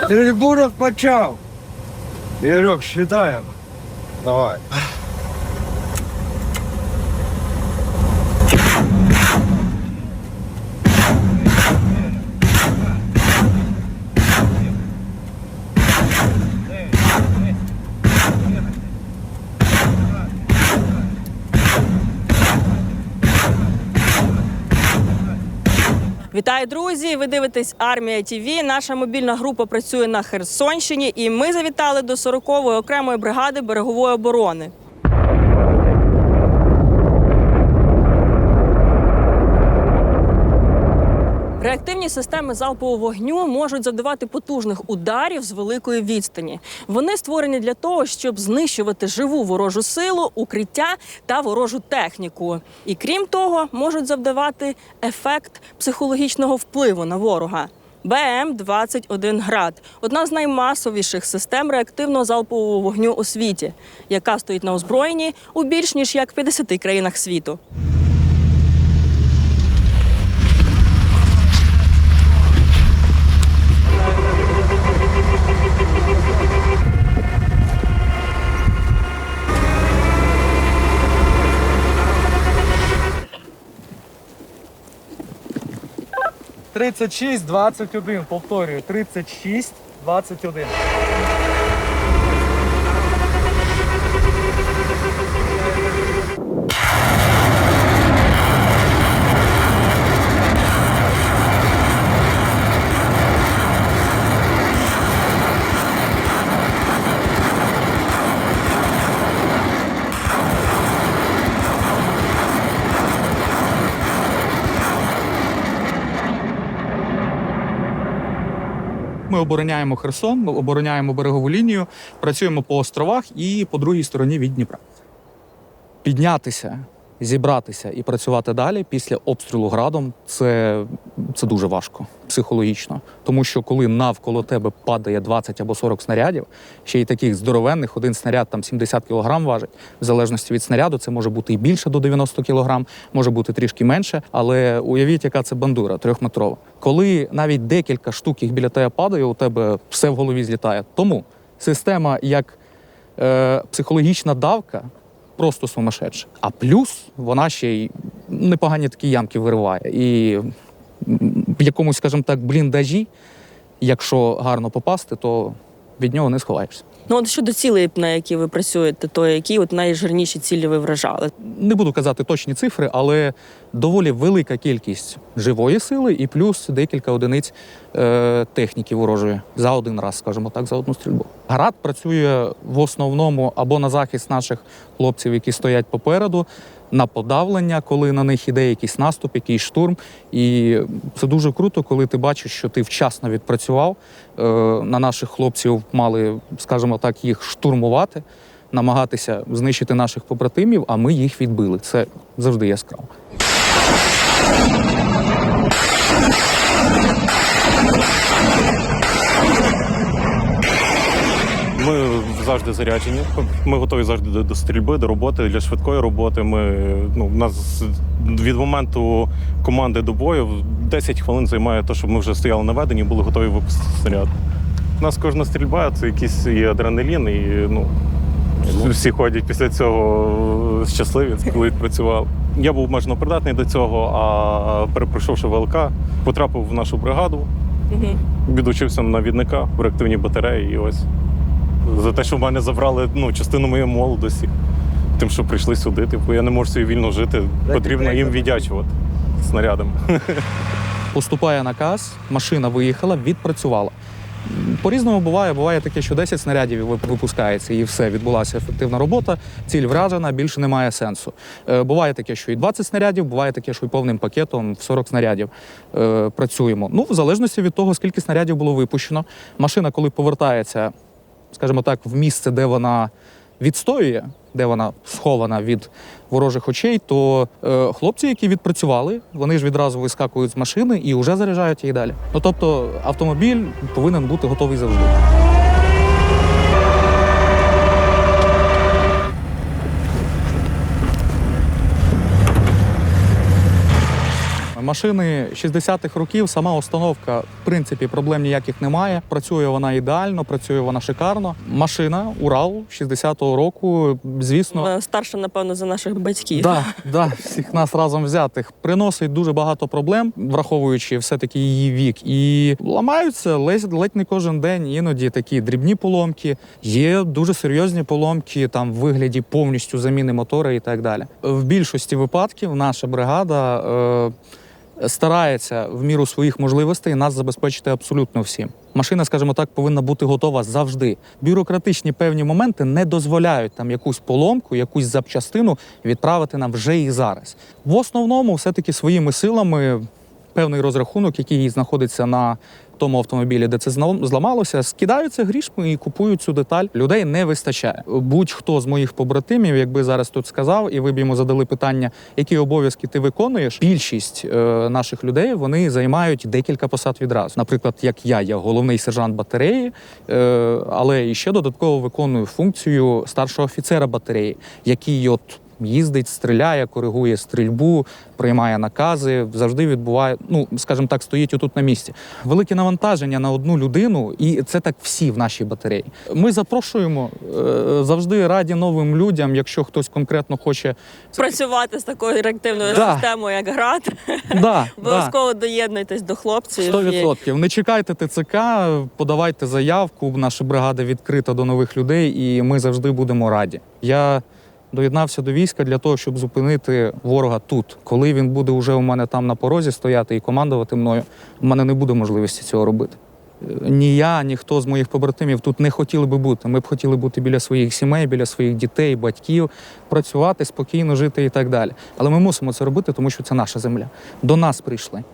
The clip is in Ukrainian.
Трибунок почав. Ігорьок, считаем! Давай. Вітаю, друзі! Ви дивитесь Армія ТІВІ. Наша мобільна група працює на Херсонщині, і ми завітали до 40-ї окремої бригади берегової оборони. Реактивні системи залпового вогню можуть завдавати потужних ударів з великої відстані. Вони створені для того, щоб знищувати живу ворожу силу, укриття та ворожу техніку. І крім того, можуть завдавати ефект психологічного впливу на ворога. БМ-21 град одна з наймасовіших систем реактивного залпового вогню у світі, яка стоїть на озброєнні у більш ніж як 50 країнах світу. 36, 21. Повторюю, 36, 21. Обороняємо Херсон, обороняємо берегову лінію, працюємо по островах і по другій стороні від Дніпра. Піднятися, зібратися і працювати далі після обстрілу градом це, це дуже важко психологічно. Тому що коли навколо тебе падає 20 або 40 снарядів, ще й таких здоровенних, один снаряд там 70 кг важить, в залежності від снаряду, це може бути і більше до 90 кг, може бути трішки менше. Але уявіть, яка це бандура трьохметрова. Коли навіть декілька штук їх біля тебе падає, у тебе все в голові злітає. Тому система як е, психологічна давка просто сумасшедша. А плюс вона ще й непогані такі ямки вириває. І в якомусь, скажімо так, бліндажі, якщо гарно попасти, то від нього не сховаєшся. Ну от щодо цілей, на які ви працюєте, то які от найжирніші цілі ви вражали? Не буду казати точні цифри, але доволі велика кількість живої сили і плюс декілька одиниць е, техніки ворожої за один раз, скажімо так, за одну стрільбу. Град працює в основному або на захист наших хлопців, які стоять попереду, на подавлення, коли на них іде якийсь наступ, якийсь штурм. І це дуже круто, коли ти бачиш, що ти вчасно відпрацював. Е, на наших хлопців мали, скажімо так, їх штурмувати намагатися знищити наших побратимів, а ми їх відбили. Це завжди яскраво. Ми завжди заряджені. Ми готові завжди до, до стрільби, до роботи, для швидкої роботи. Ми ну у нас від моменту команди до бою 10 хвилин займає те, щоб ми вже стояли наведені, і були готові випустити снаряд. У нас кожна стрільба це якийсь є адреналін, і ну всі ходять після цього щасливі, коли відпрацювали. Я був обмежено придатний до цього, а перепройшовши ВЛК, потрапив в нашу бригаду, відучився на навідника в реактивній батареї. І ось за те, що в мене забрали ну, частину моєї молодості, тим, що прийшли сюди. Типу, я не можу собі вільно жити. Потрібно їм віддячувати снарядами. Поступає наказ, машина виїхала, відпрацювала. По-різному буває. Буває таке, що 10 снарядів випускається і все, відбулася ефективна робота, ціль вражена, більше немає сенсу. Е, буває таке, що і 20 снарядів, буває таке, що і повним пакетом в 40 снарядів е, працюємо. Ну, в залежності від того, скільки снарядів було випущено. Машина, коли повертається, скажімо так, в місце, де вона відстоює, де вона схована від ворожих очей, то е, хлопці, які відпрацювали, вони ж відразу вискакують з машини і вже заряджають її далі. Ну тобто автомобіль повинен бути готовий завжди. Машини 60-х років, сама установка, в принципі, проблем ніяких немає. Працює вона ідеально, працює вона шикарно. Машина Урал 60-го року, звісно, Старша, напевно, за наших батьків. Да, да, всіх нас разом взятих приносить дуже багато проблем, враховуючи все-таки її вік. І ламаються ледь, ледь не кожен день. Іноді такі дрібні поломки. Є дуже серйозні поломки там в вигляді повністю заміни мотора і так далі. В більшості випадків наша бригада. Е, Старається в міру своїх можливостей нас забезпечити абсолютно всім. Машина, скажімо так, повинна бути готова завжди. Бюрократичні певні моменти не дозволяють там якусь поломку, якусь запчастину відправити нам вже і зараз. В основному, все-таки своїми силами, певний розрахунок, який знаходиться на тому автомобілі, де це зламалося, скидаються грішми і купують цю деталь. Людей не вистачає. Будь-хто з моїх побратимів, якби зараз тут сказав, і ви б йому задали питання, які обов'язки ти виконуєш. Більшість е, наших людей вони займають декілька посад відразу. Наприклад, як я, я головний сержант батареї, е, але і ще додатково виконую функцію старшого офіцера батареї, який от. Їздить, стріляє, коригує стрільбу, приймає накази, завжди відбуває, ну скажімо так, стоїть отут на місці. Велике навантаження на одну людину, і це так всі в нашій батареї. Ми запрошуємо е, завжди раді новим людям, якщо хтось конкретно хоче Працювати з такою реактивною Да. системою, як град. да, да, Обов'язково доєднуйтесь до хлопців. Сто І- відсотків. Не чекайте ТЦК, подавайте заявку. Наша бригада відкрита до нових людей, і ми завжди будемо раді. Я доєднався до війська для того, щоб зупинити ворога тут. Коли він буде вже у мене там на порозі стояти і командувати мною, у мене не буде можливості цього робити. Е, Ні я, ні хто з моїх побратимів тут не хотіли би бути. Ми б хотіли бути біля своїх сімей, біля своїх дітей, батьків, працювати, спокійно жити і так далі. Але ми мусимо це робити, тому що це наша земля. До нас прийшли.